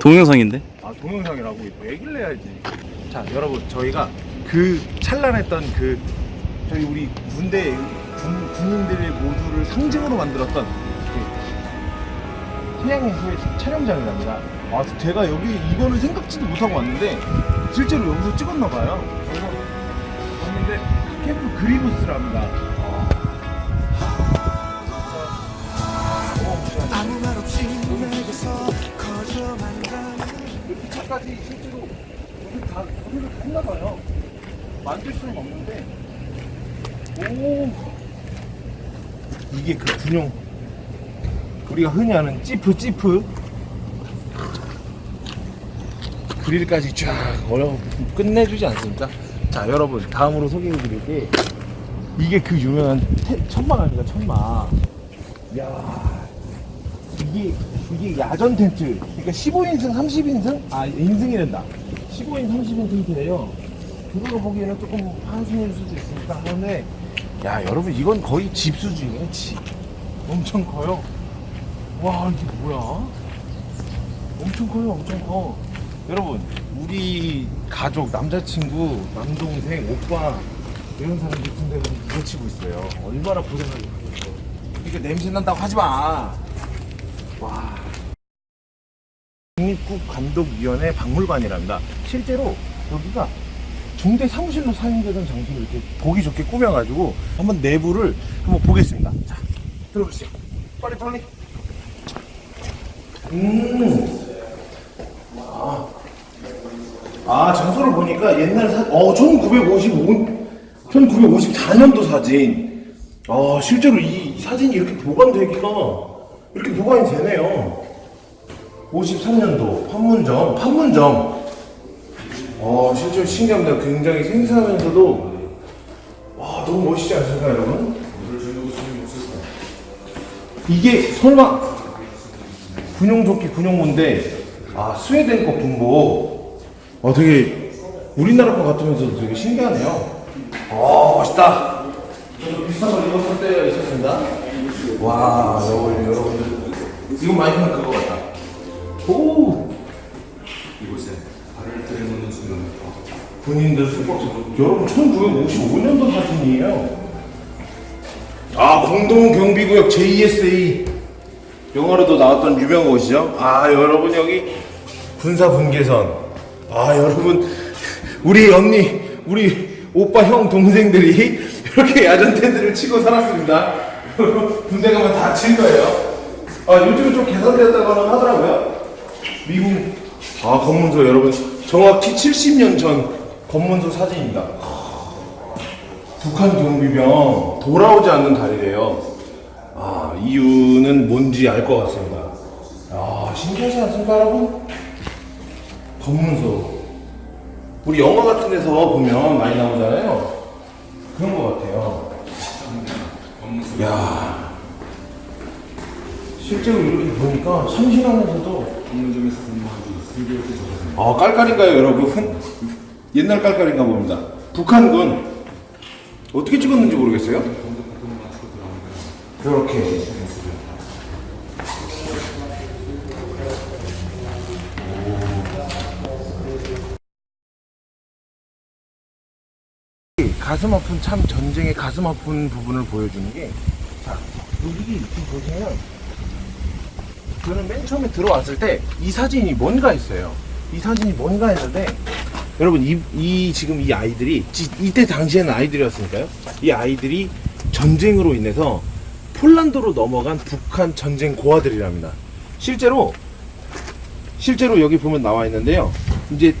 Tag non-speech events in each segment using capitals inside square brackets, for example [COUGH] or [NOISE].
동영상인데? 아 동영상이라고 뭐 얘기를 해야지. 자 여러분 저희가 그 찬란했던 그 저희 우리 군대 군, 군인들의 모두를 상징으로 만들었던 그 태양의 후예 촬영장이랍니다. 아 제가 여기 이거를 생각지도 못하고 왔는데 실제로 여기서 찍었나 봐요. 그래서 왔는데 캠프 그리브스랍니다 차까지 실제로 여기 다 거기를 했나 봐요. 만들 수는 없는데. 오. 이게 그 군용. 우리가 흔히 아는 찌프 찌프. 그릴까지 쫙 어려 끝내주지 않습니까? 자 여러분 다음으로 소개해드릴 게 이게 그 유명한 테, 천막 아닙니까? 천막. 야 이게 이게 야전 텐트. 그러니까 15인승, 30인승? 아 인승이란다. 15인, 30인 텐트래요. 그걸로 보기에는 조금 한승일 수도 있으니까 하는데 야 여러분 이건 거의 집 수준이에요 집. 엄청 커요. 와 이게 뭐야? 엄청 커요, 엄청 커. 여러분 우리 가족, 남자친구, 남동생, 오빠 이런 사람들 군대를 부딪히고 있어요. 얼마나 고생하겠어요. 이거 냄새 난다고 하지 마. 와. 국립국감독위원회 박물관이랍니다. 실제로 여기가 중대 사무실로 사용되던 장소를 이렇게 보기 좋게 꾸며가지고 한번 내부를 한번 보겠습니다. 자, 들어보시죠. 빨리 빨리. 음. 아, 아 장소를 보니까 옛날 사, 어, 1955, 1954년도 사진. 아, 실제로 이 사진이 이렇게 보관되기가 이렇게 보관이 되네요. 53년도 판문점, 판문점. 어, 실제로 신기합니다. 굉장히 생생하면서도 와, 너무 멋있지 않습니까, 여러분? 이게 설마 군용조끼 군용모인데 아 스웨덴 거 군복 어 되게 우리나라 거 같으면서도 되게 신기하네요 어 멋있다 저도 비슷한 걸 입었을 때가 있었습니다 와 여러분 여러분들. 이건 보면 그거 같다. 오! 이곳에 발을 들여놓는 순간부터 군인들 숙박소 여러분 1955년도 사진이에요. 아 공동경비구역 JSA 영화로도 나왔던 유명한 곳이죠. 아 여러분 여기 군사 분계선. 아 여러분 우리 언니 우리 오빠 형 동생들이 [LAUGHS] 이렇게 야전 텐트를 치고 살았습니다 [LAUGHS] 군대 가면 다칠 거예요. 아 요즘은 좀 개선되었다고는 하더라고요. 미국. 아 검문소 여러분. 정확히 70년 전 검문소 사진입니다. 북한 경비병. 돌아오지 않는 달이래요. 아 이유는 뭔지 알 것 같습니다. 아 신기하지 않습니까 여러분? 검문소. 우리 영화 같은 데서 보면 많이 나오잖아요. 그런 것 같아요 야. 실제로 이렇게 보니까 참신하면서도 판문점에서 근무한 지 3개월째 접어듭니다. 아 깔깔인가요 여러분? [LAUGHS] 옛날 깔깔인가 봅니다. 북한군. 어떻게 찍었는지 모르겠어요? 이렇게 가슴 아픈 참 전쟁의 가슴 아픈 부분을 보여주는 게 자, 여기 이렇게 보시면 저는 맨 처음에 들어왔을 때 이 사진이 뭔가 했어요. 이 사진이 뭔가 했는데 여러분 이, 이 지금 이 아이들이 지- 이때 당시에는 아이들이었으니까요. 이 아이들이 전쟁으로 인해서 폴란드로 넘어간 북한 전쟁 고아들이랍니다. 실제로 실제로 여기 보면 나와 있는데요. 이제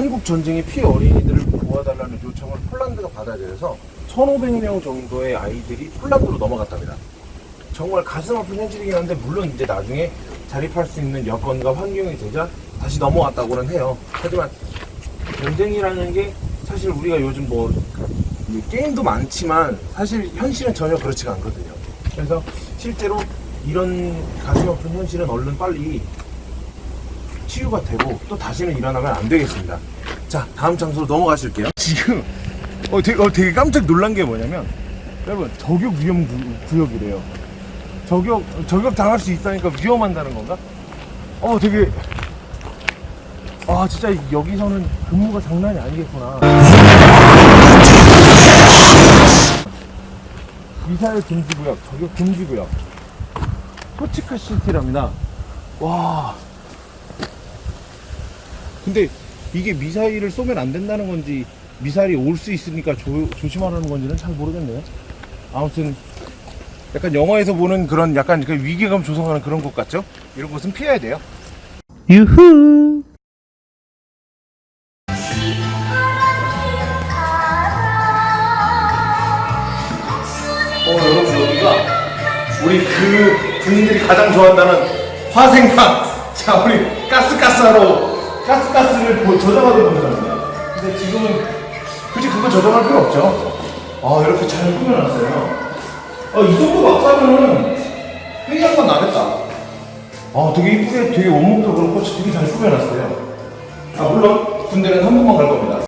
한국 전쟁의 피해 어린이들을 도와달라는 요청을 폴란드가 받아들여서 1,500명 정도의 아이들이 폴란드로 넘어갔답니다. 정말 가슴 아픈 현실이긴 한데 물론 이제 나중에 자립할 수 있는 여건과 환경이 되자 다시 넘어왔다고는 해요. 하지만 전쟁이라는 게 사실 우리가 요즘 뭐이 게임도 많지만 사실 현실은 전혀 그렇지가 않거든요. 그래서 실제로 이런 가슴 아픈 현실은 얼른 빨리 치유가 되고 또 다시는 일어나면 안 되겠습니다. 자 다음 장소로 넘어가실게요. 지금 어 되게, 어, 되게 깜짝 놀란 게 뭐냐면 여러분 저격 위험 구- 구역이래요. 저격 저격 당할 수 있다니까 위험한다는 건가? 어 되게 아 진짜 여기서는 근무가 장난이 아니겠구나. 미사일 금지구역, 저격 금지구역. 토치카 시티랍니다. 와. 근데 이게 미사일을 쏘면 안 된다는 건지 미사일이 올 수 있으니까 조, 조심하라는 건지는 잘 모르겠네요. 아무튼 약간 영화에서 보는 그런 약간 그 위기감 조성하는 그런 것 같죠? 이런 것은 피해야 돼요. 유후. 어 여러분 여기가 우리 그 군인들이 가장 좋아한다는 화생방 자 우리 가스가스하러 가스가스를 보- 저장하던 곳이거든요. 근데 지금은 굳이 그거 저장할 필요 없죠. 아 이렇게 잘 꾸며놨어요. 아 이 정도 막 싸면은 회의장만 나겠다. 아 되게 이쁘게 되게 원목도 그렇고 되게 잘 꾸며놨어요. 아 물론 군대는 한 번만 갈 겁니다